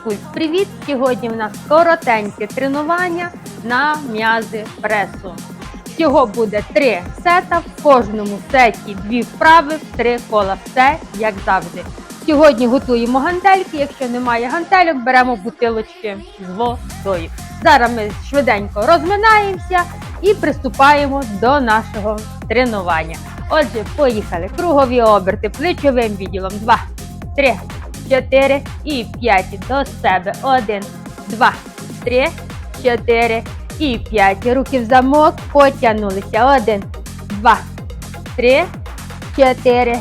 фізкульт привіт! Сьогодні в нас коротеньке тренування на м'язи пресу. Всього буде три сета, в кожному сеті дві вправи, три кола. Все як завжди. Сьогодні готуємо гантельки. Якщо немає гантельок, беремо бутилочки з водою. Зараз ми швиденько розминаємося і приступаємо до нашого тренування. Отже, поїхали. Кругові оберти плечовим відділом. Два, три, чотири і п'ять. До себе. Один, два, три, чотири і п'ять. Руки в замок. Потягнулися. Один, два, три, чотири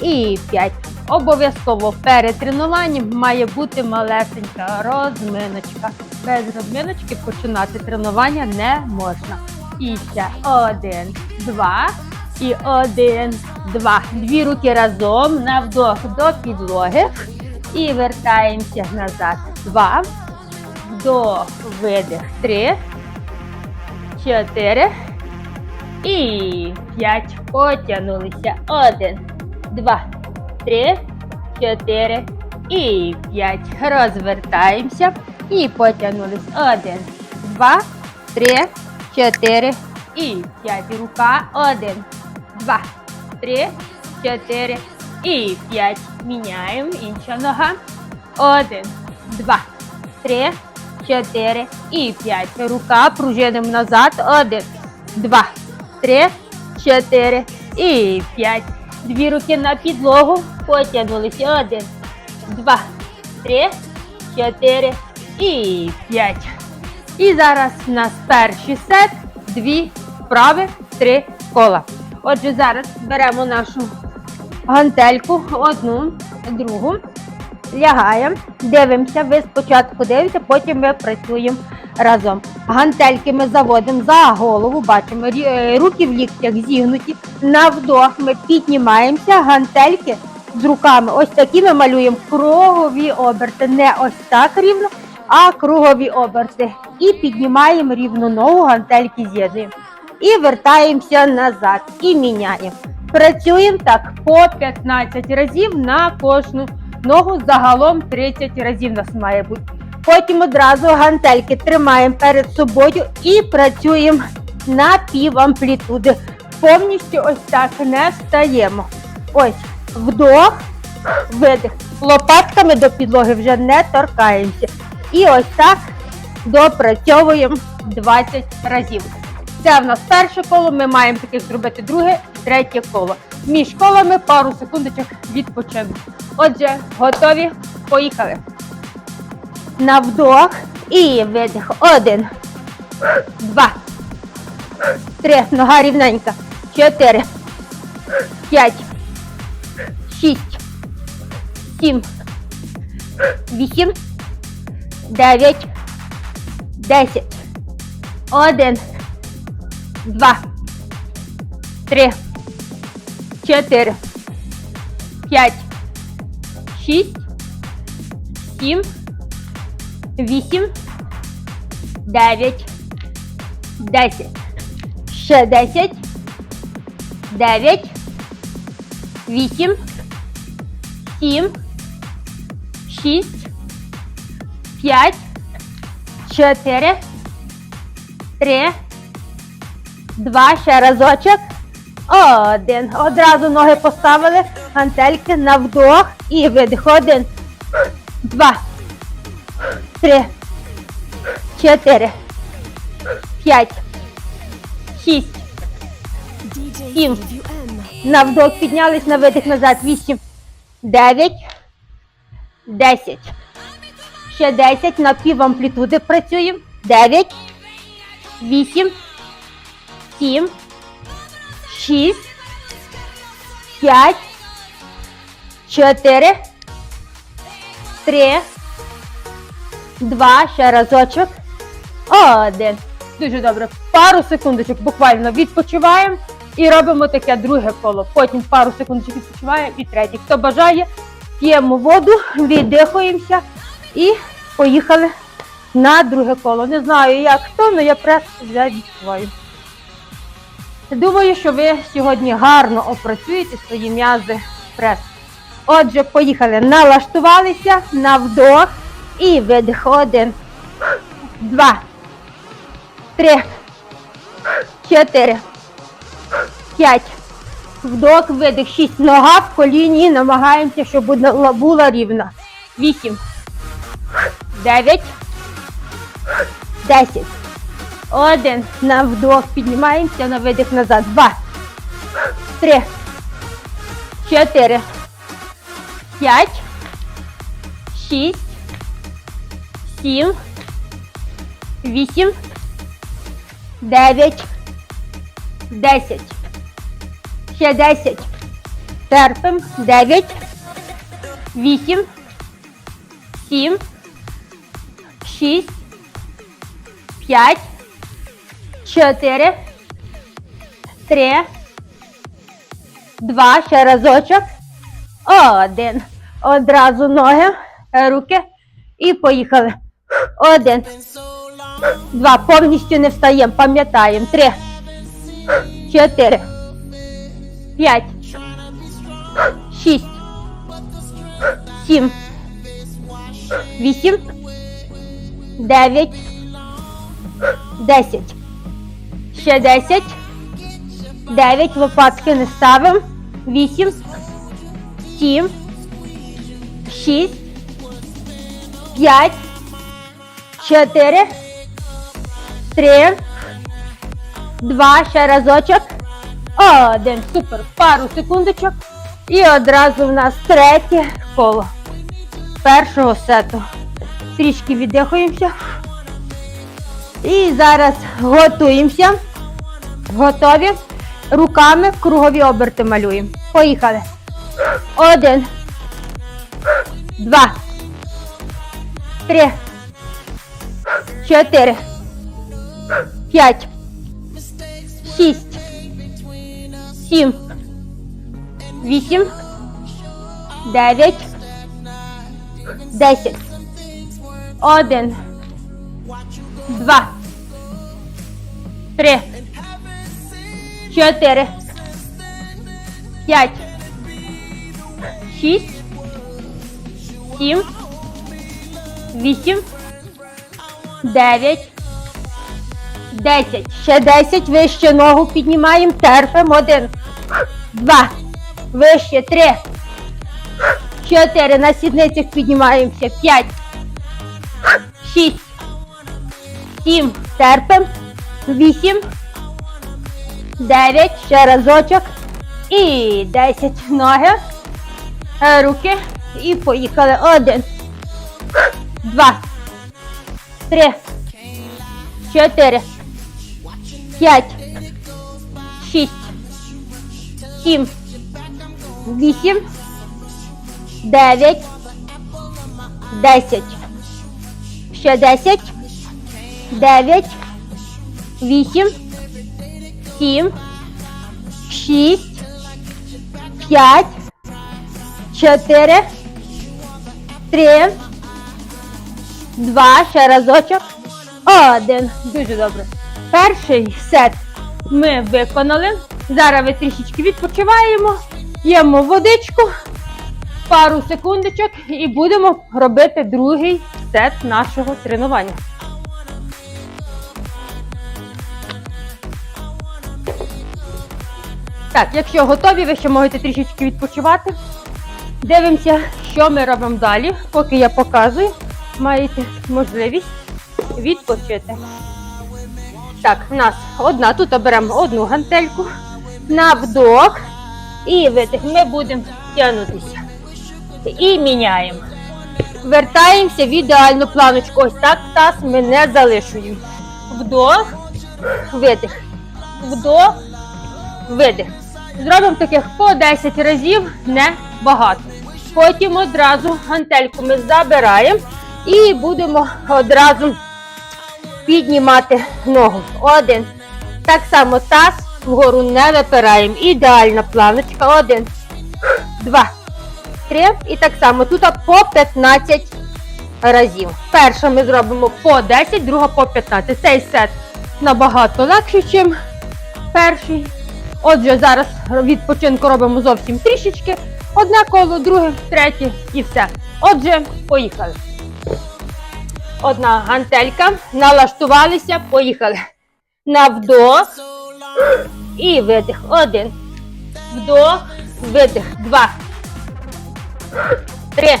і п'ять. Обов'язково перед тренуванням має бути малесенька розминочка. Без розминочки починати тренування не можна. І ще один, два. І один, два. Дві руки разом на вдох до підлоги. І вертаємося назад. Два. Вдох, видих. Три. Чотири. І п'ять. Потягнулися. Один, два, три, чотири і п'ять. Розвертаємося. І потягнулись. Один, два, три, чотири і п'ять. Рука. Один, два, три, чотири і п'ять. Міняємо. Інша нога. Один, два, три, чотири і п'ять. Рука. Пружинимо назад. Один, два, три, чотири і п'ять. Дві руки на підлогу. Потягнулися. Один, два, три, чотири і п'ять. І зараз у нас перший сет. Дві вправи, три кола. Отже, зараз беремо нашу гантельку, одну, другу. Лягаємо, дивимося, ви спочатку дивитеся, потім ми працюємо разом. Гантельки ми заводимо за голову, бачимо, е, руки в ліктях зігнуті. На вдох ми піднімаємося, гантельки з руками. Ось такі ми малюємо кругові оберти. Не ось так рівно, а кругові оберти. І піднімаємо рівну ногу, гантельки з'єднуємо. І вертаємося назад. І міняємо. Працюємо так по 15 разів на кожну ногу. Загалом 30 разів нас має бути. Потім одразу гантельки тримаємо перед собою і працюємо на пів амплітуди. Повністю ось так не встаємо. Ось вдох, видих. Лопатками до підлоги вже не торкаємося. І ось так допрацьовуємо 20 разів. Це в нас перше коло, ми маємо таких зробити друге, третє коло. Між колами пару секундочок відпочинку. Отже, готові? Поїхали. На вдох і видих. Один, два, три. Нога рівненька. Чотири, п'ять, шість, сім, вісім, дев'ять, десять. Один, два, три, чотири, п'ять, шість, сім, вісім, дев'ять, десять. Ще десять, дев'ять, вісім, сім, шість, п'ять, чотири, три, два, ще разочок. Один. Одразу ноги поставили, гантельки на вдох і видих. Один, два, три, чотири, п'ять, шість. Сім. На вдох піднялись, на видих назад. Вісім, дев'ять, десять. Ще десять. На пів амплітуди працюємо. Дев'ять, вісім, сім, шість, п'ять, чотири, три, два, ще разочок. Один. Дуже добре. Пару секундочок буквально відпочиваємо і робимо таке друге коло. Потім пару секундочок відпочиваємо і третє. Хто бажає, п'ємо воду, віддихуємося і поїхали на друге коло. Не знаю, як хто, але я прес вже відчуваю. Думаю, що ви сьогодні гарно опрацюєте свої м'язи прес. Отже, поїхали. Налаштувалися на вдох І видих. Один, два, три, чотири, п'ять. Вдох, видих, шість. Нога в коліні. Намагаємося, щоб була рівна. Вісім. Дев'ять. Десять. Один. На вдох. Піднімаємося на видих назад. Два. Три. Чотири. П'ять. Шість. Сім. Вісім. Дев'ять. Десять. Ще десять. Терпим. Дев'ять. Вісім. Сім. Шість. П'ять. Чотири. Три. Два. Ще разочок. Один. Одразу ноги, руки. І поїхали. Один. Два. Повністю не встаємо. Пам'ятаємо. Три. Чотири. П'ять. Шість. Сім. Вісім. Дев'ять. Десять. Ще десять. Дев'ять. Лопатки не ставимо. Вісім. Сім. Шість. П'ять. Чотири. Три. Два. Ще разочок. Один. Супер. Пару секундочок. І одразу в нас третє коло першого сету. Трішки віддихуємося. І зараз готуємося. Готові. Руками кругові оберти малюємо. Поїхали. Один. Два. Три. Чотири. П'ять. Шість. Сім. Вісім. Дев'ять. Десять. Один. Два. Три. Чотири. П'ять. Шість. Сім. Вісім. Дев'ять. Десять. Ще десять. Вище ногу піднімаємо. Терпимо. Один. Два. Вище. Три. Чотири. На сідницях піднімаємося. П'ять. Шість. Сім. Терпим. Вісім. Дев'ять. Ще разочок. І десять. Ноги. Е, Руки. І поїхали. Один. Два. Три. Чотири. П'ять. Шість. Сім. Вісім. Дев'ять. Десять. Ще десять. Дев'ять. Вісім. Сім. Шість. П'ять. Чотири. Три. Два. Ще разочок. Один. Дуже добре. Перший сет ми виконали. Зараз ви трішечки відпочиваємо, п'ємо водичку, пару секундочок і будемо робити другий сет нашого тренування. Так, якщо готові, ви ще можете трішечки відпочивати. Дивимося, що ми робимо далі. Поки я показую, маєте можливість відпочити. Так, в нас одна. Тут оберемо одну гантельку на вдох і видих. Ми будемо тягнутися. І міняємо. Вертаємося в ідеальну планочку. Ось так таз ми не залишуємо. Вдох, видих. Вдох, видих. Зробимо таких по 10 разів, не багато. Потім одразу гантельку ми забираємо і будемо одразу піднімати ногу. Один. Так само таз вгору не випираємо. Ідеальна планочка. Один, два, три. І так само тут по 15 разів. Перша ми зробимо по 10, друга по 15. Цей сет набагато легший, ніж перший. Отже, зараз відпочинку робимо зовсім трішечки. Одне коло, друге, третє і все. Отже, поїхали. Одна гантелька. Налаштувалися, поїхали. На вдох і видих. Один. Вдох, видих. Два. Три.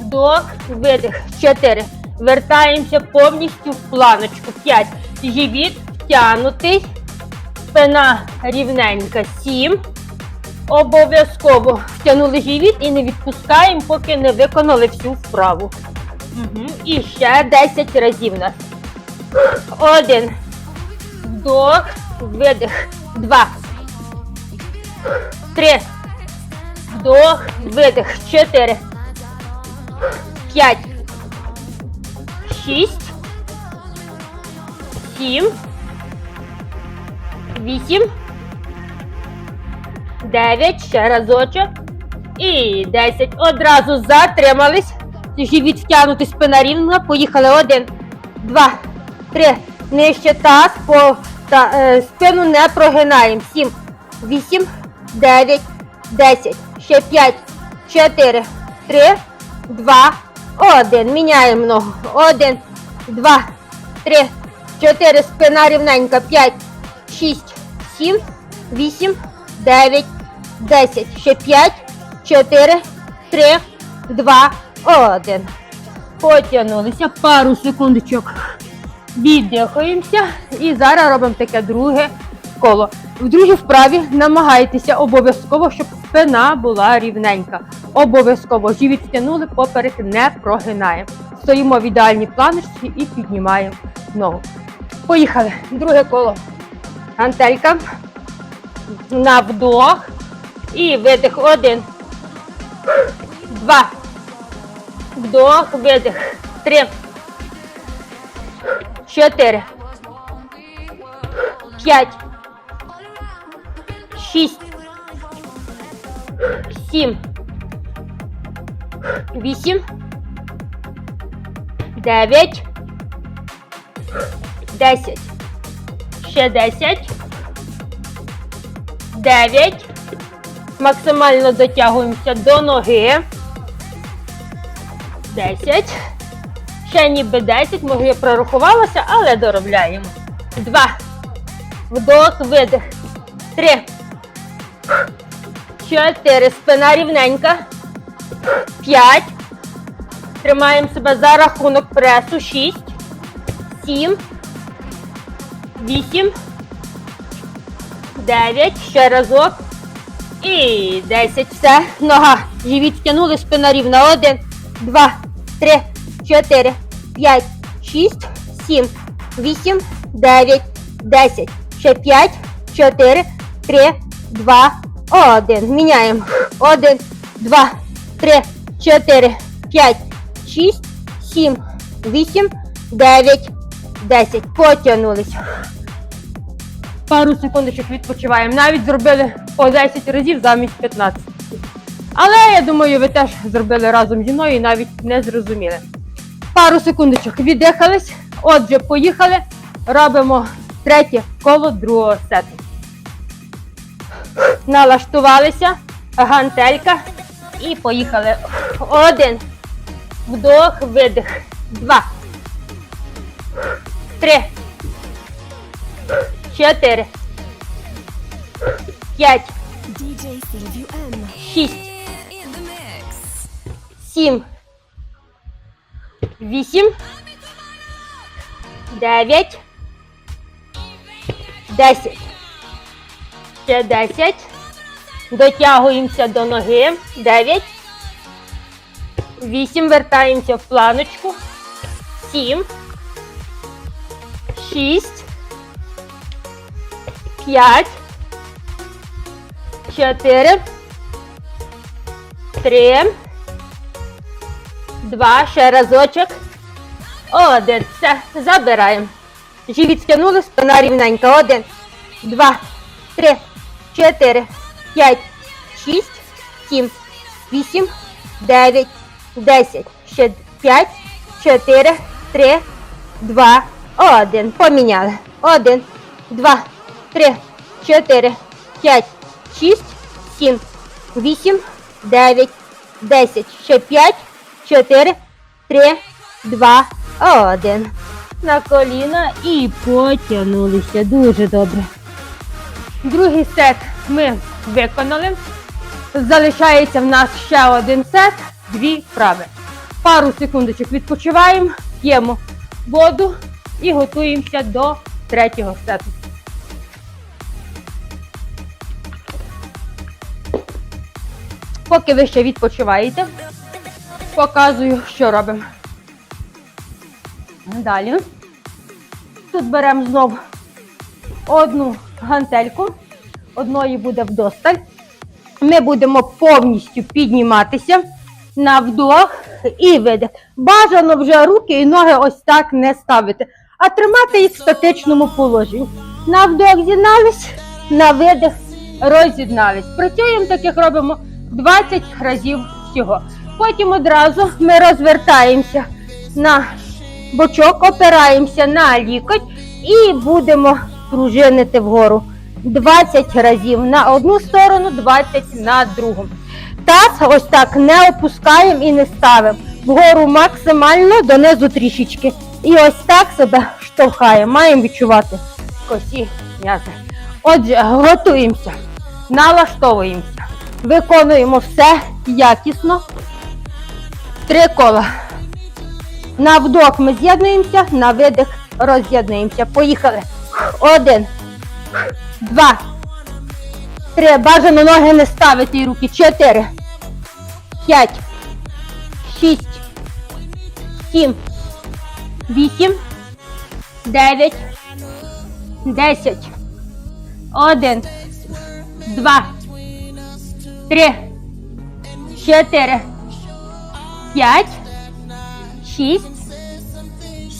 Вдох, видих. Чотири. Вертаємося повністю в планочку. П'ять. Живіт втягнутий. Спина рівненька. Сім. Обов'язково втягнули живіт і не відпускаємо, поки не виконали всю вправу. Угу. І ще 10 разів нас. Один. Вдох. Видих. Два. Три. Вдох. Видих. Чотири. П'ять. Шість. Сім. Вісім. Дев'ять. Ще разочок. І десять. Одразу затримались. Живіт втягнутий, спина рівна. Поїхали. Один, два, три. Нижче таз. По, та, е, спину не прогинаємо. Сім, вісім, дев'ять, десять. Ще п'ять, чотири, три, два, один. Міняємо ногу. Один, два, три, чотири. Спина рівненька. П'ять, шість, сім, вісім, дев'ять, десять. Ще п'ять, чотири, три, два, один. Потягнулися пару секундочок. Віддихаємося. І зараз робимо таке друге коло. В другій вправі намагайтеся обов'язково, щоб спина була рівненька. Обов'язково живіт втягнули, поперек не прогинаємо. Стоїмо в ідеальній планочці і піднімаємо ногу. Поїхали. Друге коло. Гантелька. На вдох. І видих. Один. Два. Вдох, видих. Три. Чотири. П'ять. Шість. Сім. Вісім. Дев'ять. Десять. Ще десять. Дев'ять. Максимально дотягуємося до ноги. 10. Ще ніби 10, може я прорахувалася, але доробляємо. 2. Вдох, видих. 3. 4. Спина рівненька. 5. Тримаємо себе за рахунок пресу. 6. 7. 8. 9. Ще разок. І 10. Все. Нога. Живіт втягнули, спина рівна. 1. 2, 3, 4, 5, 6, 7, 8, 9, 10. Ще 5, 4, 3, 2, 1. Міняємо. 1, 2, 3, 4, 5, 6, 7, 8, 9, 10. Потягнулись. Пару секундочок відпочиваємо. Навіть зробили по 10 разів замість 15. Але я думаю, ви теж зробили разом зі мною і навіть не зрозуміли. Пару секундочок віддихались. Отже, поїхали. Робимо третє коло другого сету. Налаштувалися. Гантелька. І поїхали. Один. Вдох, видих. Два. Три. Чотири. П'ять. Шість. Сім, вісім, дев'ять, десять. Ще десять. Дотягуємося до ноги. Дев'ять. Вісім. Вертаємося в планочку. Сім. Шість. П'ять. Чотири. Три. Два, ще разочок. Один. Все, забираємо. Живіт стягнули, спина рівненька. Один, два, три, чотири, п'ять, шість, сім, вісім, дев'ять, десять. Ще п'ять, чотири, три, два, один. Поміняли. Один, два, три, чотири, п'ять, шість, сім, вісім, дев'ять, десять. Ще п'ять, чотири, три, два, Один. На коліна і потягнулися. Дуже добре. Другий сет ми виконали. Залишається в нас ще один сет, дві вправи. Пару секундочок відпочиваємо, п'ємо воду і готуємося до третього сету. Поки ви ще відпочиваєте, показую, що робимо. Далі. Тут беремо знову одну гантельку, одної буде вдосталь. Ми будемо повністю підніматися на вдох і видих. Бажано вже руки і ноги ось так не ставити, а тримати їх в статичному положенні. На вдох з'єднались, на видих роз'єднались. Працюємо так, як робимо 20 разів всього. Потім одразу ми розвертаємося на бочок, опираємося на лікоть і будемо пружинити вгору. 20 разів на одну сторону, 20 на другу. Таз ось так не опускаємо і не ставимо. Вгору максимально, донизу трішечки. І ось так себе штовхаємо. Маємо відчувати косі м'язи. Отже, готуємося, налаштовуємося, виконуємо все якісно. Три кола. На вдох ми з'єднуємося, на видих роз'єднуємося. Поїхали. Один, два, три. Бажано ноги не ставити і руки. Чотири, п'ять, шість, сім, вісім, дев'ять, десять. Один, два, три, чотири, п'ять, шість,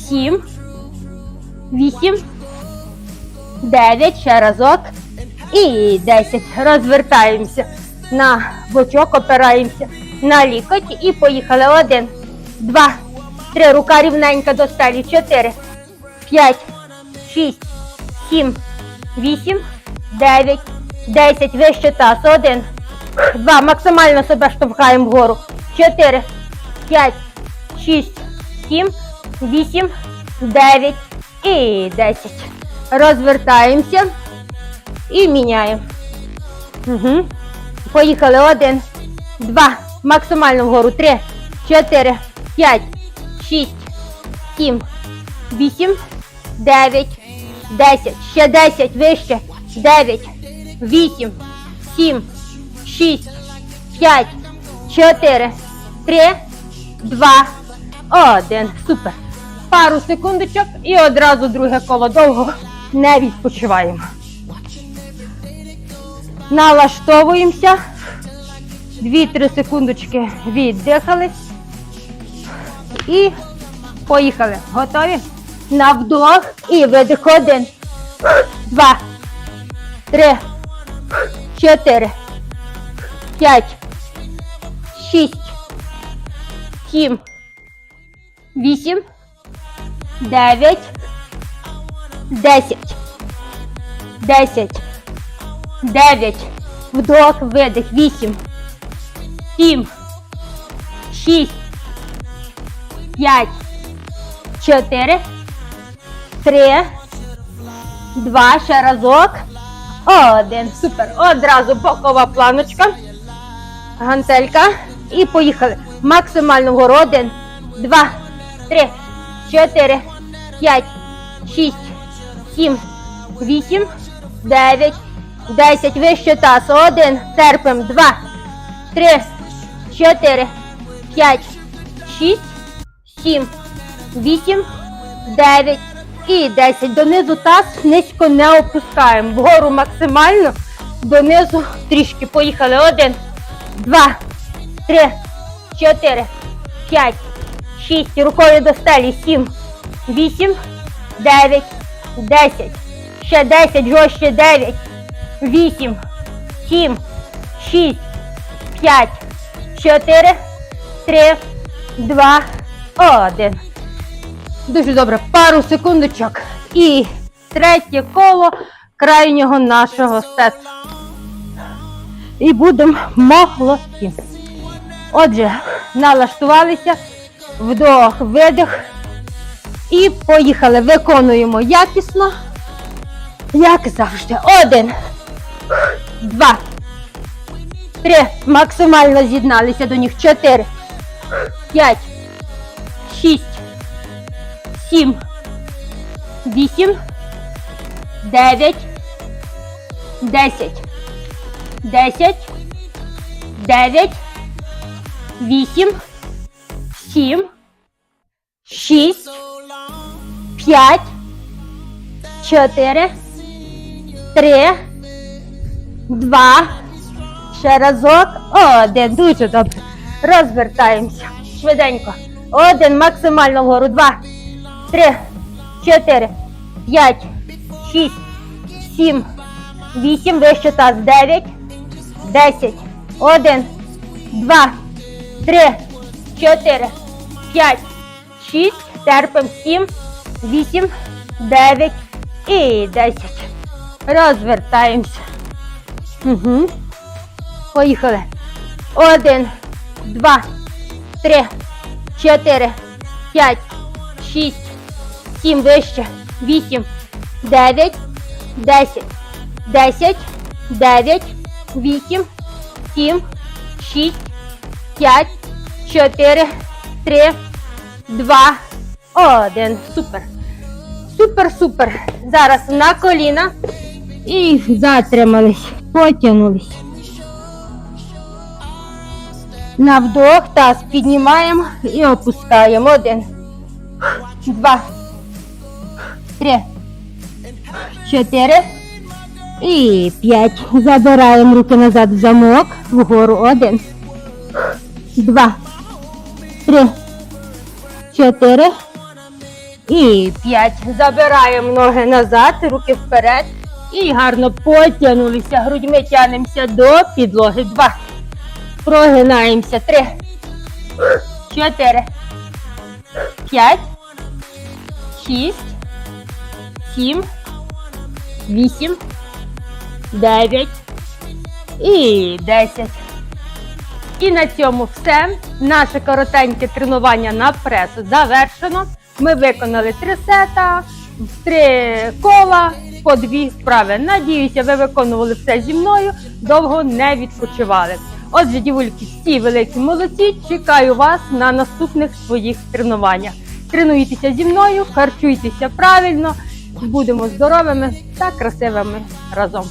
сім, вісім, дев'ять, ще разок. І десять. Розвертаємося. На бочок, опираємося. На лікоть. І поїхали. Один, два, три. Рука рівненька до стелі. Чотири, п'ять, шість, сім, вісім, дев'ять, десять. Вище таз. Один, два. Максимально себе штовхаємо вгору. Чотири, п'ять, шість, сім, вісім, дев'ять і десять. Розвертаємося і міняємо. Угу. Поїхали. Один, два. Максимально вгору. Три, чотири, п'ять, шість, сім, вісім, дев'ять, десять. Ще десять. Вище. Дев'ять, вісім, сім, шість, п'ять, чотири, три, два, один. Супер. Пару секундочок і одразу друге коло довго не відпочиваємо. Налаштовуємося. 2-3 секундочки віддихались. І поїхали. Готові? На вдох і видих. Один, два, три, чотири, п'ять, шість, сім, вісім, дев'ять, десять, десять, дев'ять, вдох, видих, вісім, сім, шість, п'ять, чотири, три, два, ще разок, один. Супер. Одразу бокова планочка, гантелька і поїхали. Максимально вгору. Один, два, три, чотири, п'ять, шість, сім, вісім, дев'ять, десять. Вище таз. Один. Терпим. Два, три, чотири, п'ять, шість, сім, вісім, дев'ять і десять. Донизу таз низько не опускаємо. Вгору максимально, донизу трішки. Поїхали. Один, два, три, чотири, п'ять, шість. Рукою до стелі. Сім, вісім, дев'ять, десять. Ще десять, жорстче дев'ять, вісім, сім, шість, п'ять, чотири, три, два, один. Дуже добре. Пару секундочок. І третє коло крайнього нашого сету. І будемо молодці. Отже, налаштувалися. Вдох, видих. І поїхали. Виконуємо якісно. Як завжди. Один. Два. Три. Максимально з'єдналися до них. Чотири. П'ять. Шість. Сім. Вісім. Дев'ять. Десять. Десять. Дев'ять. Вісім. Сім. Шість. П'ять. Чотири. Три. Два. Ще разок. Один. Дуже добре. Розвертаємося. Швиденько. Один. Максимально вгору. Два. Три. Чотири. П'ять. Шість. Сім. Вісім. Вище таз. Дев'ять. Десять. Один. Два. Три. Чотири. П'ять. Шість. Терпим. Сім. Вісім. Дев'ять. І десять. Розвертаємося. Угу. Поїхали. Один, два, три, чотири, п'ять, шість, сім вище, вісім, дев'ять, десять, десять, дев'ять, вісім, сім, шість, п'ять, чотири, три, два, один. Супер. Супер, супер. Зараз на коліна. І затримались, потягнулись. На вдох, таз піднімаємо і опускаємо. Один, два, три, чотири і п'ять. Забираємо руки назад в замок. Вгору. Один, два, три, чотири і п'ять. Забираємо ноги назад, руки вперед. І гарно потягнулися. Грудьми тягнемося до підлоги. Два. Прогинаємося. Три. Чотири. П'ять. Шість. Сім. Вісім. Дев'ять. І десять. І на цьому все. Наше коротеньке тренування на прес завершено. Ми виконали три сета, три кола, по дві вправи. Надіюся, ви виконували все зі мною, довго не відпочивали. Отже, дівульки, всі великі молодці. Чекаю вас на наступних своїх тренуваннях. Тренуйтеся зі мною, харчуйтеся правильно, будемо здоровими та красивими разом.